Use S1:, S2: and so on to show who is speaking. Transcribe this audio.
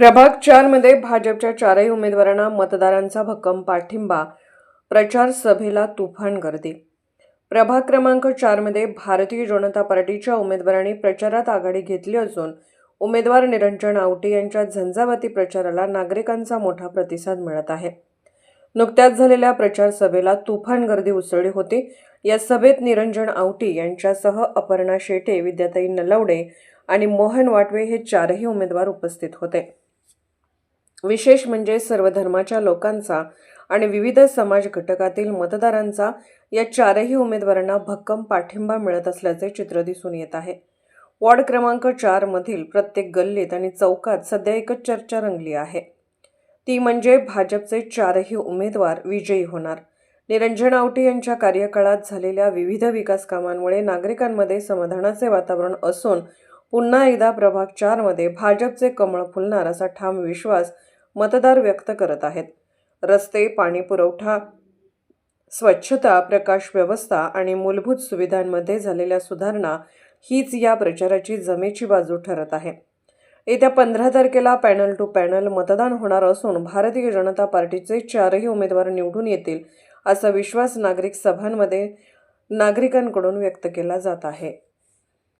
S1: प्रभाग चारमध्ये भाजपच्या चारही उमेदवारांना मतदारांचा भक्कम पाठिंबा प्रचार सभेला तुफान गर्दी. प्रभाग क्रमांक चारमध्ये भारतीय जनता पार्टीच्या उमेदवारांनी प्रचारात आघाडी घेतली असून उमेदवार निरंजन आवटे यांच्या झंझावाती प्रचाराला नागरिकांचा मोठा प्रतिसाद मिळत आहे. नुकत्याच झालेल्या प्रचार सभेला तुफान गर्दी उसळली होती. या सभेत निरंजन आवटी यांच्यासह अपर्णा शेटे विद्याताई नलवडे आणि मोहन वाटवे हे चारही उमेदवार उपस्थित होते. विशेष म्हणजे सर्व धर्माच्या लोकांचा आणि विविध समाज घटकातील मतदारांचा या चारही उमेदवारांना भक्कम पाठिंबा मिळत असल्याचे चित्र दिसून येत आहे. वॉर्ड क्रमांक चारमधील प्रत्येक गल्लीत आणि चौकात सध्या एकच चर्चा रंगली आहे. ती म्हणजे भाजपचे चारही उमेदवार विजयी होणार. निरंजन आवटे यांच्या कार्यकाळात झालेल्या विविध विकास कामांमुळे नागरिकांमध्ये समाधानाचे वातावरण असून पुन्हा एकदा प्रभाग चारमध्ये भाजपचे कमळ फुलणार असा ठाम विश्वास मतदार व्यक्त करत आहेत. रस्ते पाणी पुरवठा स्वच्छता प्रकाश व्यवस्था आणि मूलभूत सुविधांमध्ये झालेल्या सुधारणा हीच या प्रचाराची जमेची बाजू ठरत आहे. येत्या पंधरा तारखेला पॅनल टू पॅनल मतदान होणार असून भारतीय जनता पार्टीचे चारही उमेदवार निवडून येतील असा विश्वास नागरिक सभांमध्ये नागरिकांकडून व्यक्त केला जात आहे.